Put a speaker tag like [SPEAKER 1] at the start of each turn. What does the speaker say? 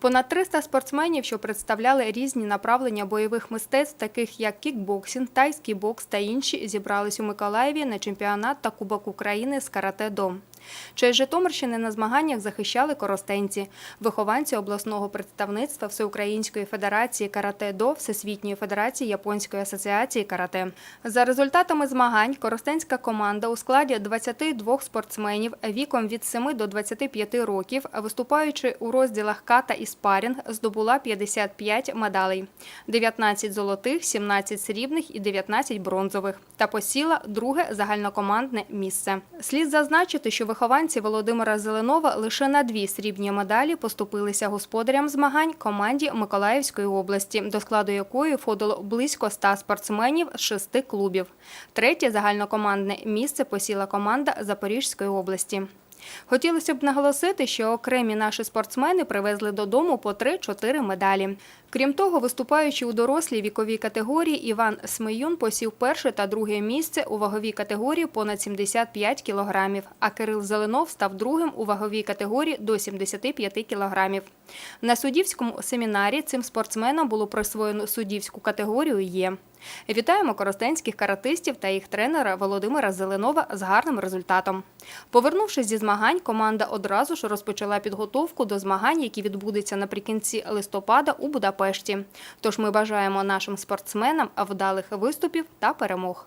[SPEAKER 1] Понад 300 спортсменів, що представляли різні направлення бойових мистецтв, таких як кікбоксинг, тайський бокс та інші, зібрались у Миколаєві на чемпіонат та Кубок України з карате-до. Честь Житомирщини на змаганнях захищали коростенці, вихованці обласного представництва Всеукраїнської федерації карате-до Всесвітньої федерації Японської асоціації карате. За результатами змагань коростенська команда у складі 22 спортсменів віком від 7 до 25 років, виступаючи у розділах ката і спарінг, здобула 55 медалей, 19 золотих, 17 срібних і 19 бронзових та посіла друге загальнокомандне місце. Слід зазначити, що вихованці Володимира Зеленова лише на дві срібні медалі поступилися господарям змагань команді Миколаївської області, до складу якої входило близько ста спортсменів з шести клубів. Третє загальнокомандне місце посіла команда Запорізької області. Хотілося б наголосити, що окремі наші спортсмени привезли додому по 3-4 медалі. Крім того, виступаючи у дорослій віковій категорії, Іван Смеюн посів перше та друге місце у ваговій категорії понад 75 кілограмів, а Кирил Зеленов став другим у ваговій категорії до 75 кілограмів. На суддівському семінарі цим спортсменам було присвоєно суддівську категорію Є. Вітаємо коростенських каратистів та їх тренера Володимира Зеленова з гарним результатом. Повернувшись зі змагань, команда одразу ж розпочала підготовку до змагань, які відбудуться наприкінці листопада у Будапешті. Тож ми бажаємо нашим спортсменам вдалих виступів та перемог.